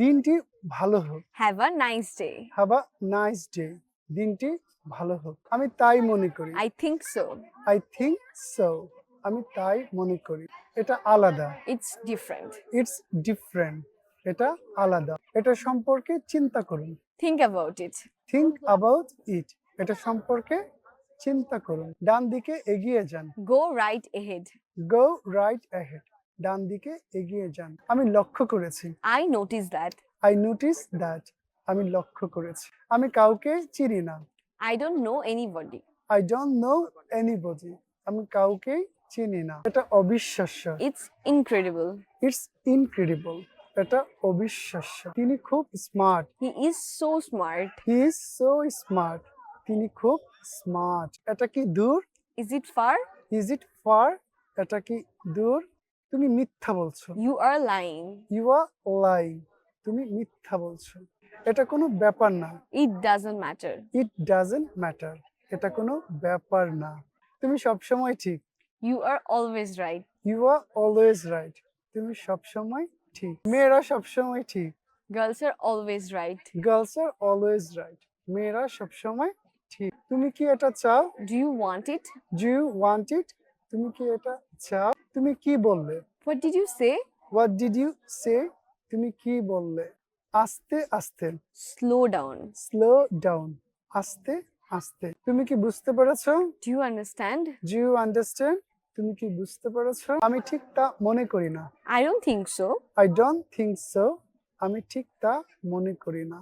দিনটি ভালো হোক। Have a nice day. Have a nice day দিনটি ভালো হোক। আমি তাই মনে করি। I think so I think so আমি তাই মনে করি। এটা আলাদা। ইটস ডিফারেন্ট ইটস ডিফারেন্ট এটা আলাদা। এটা সম্পর্কে চিন্তা করুন। Think about it. Think about it এটা সম্পর্কে চিন্তা করুন। ডান দিকে এগিয়ে যান। Go right ahead. Go right ahead ডান দিকে এগিয়ে যান। আমি লক্ষ্য করেছি। I noticed that I notice that আমি লক্ষ্য করেছি। আমি কাউকে চিনি না। I don't know anybody. I don't know anybody আমি কাউকে চিনি না। এটা অবিশ্বাস্য। It's incredible. ইটস ইনক্রেডিবল এটা অবিশ্বাস্য। তিনি খুব smart He is so smart. He is so smart তিনি খুব স্মার্ট এটা কি দূর? Is it far is it far এটা কি দূর? তুমি মিথ্যা বলছো। You are lying. You are lying তুমি মিথ্যা বলছো। এটা কোনো ব্যাপার না। It doesn't matter it doesn't matter এটা কোনো ব্যাপার না। তুমি সবসময় ঠিক। You are always right you are always right তুমি সবসময় ঠিক। মেয়েরা সবসময় ঠিক। Girls are always right girls are always right মেয়েরা সবসময় ঠিক। তুমি কি এটা চাও? Do you want it? Do you want it তুমি কি এটা চাও তুমি কি বললে? What did you say? What did you say তুমি কি বললে? আস্তে আস্তে। Slow down. স্লো ডাউন আস্তে আস্তে। তুমি কি বুঝতে পেরেছ? Do you understand? Do you understand তুমি কি বুঝতে পেরেছ? আমি ঠিক তা মনে করি না। I don't think so. I don't think so আমি ঠিক তা মনে করি না।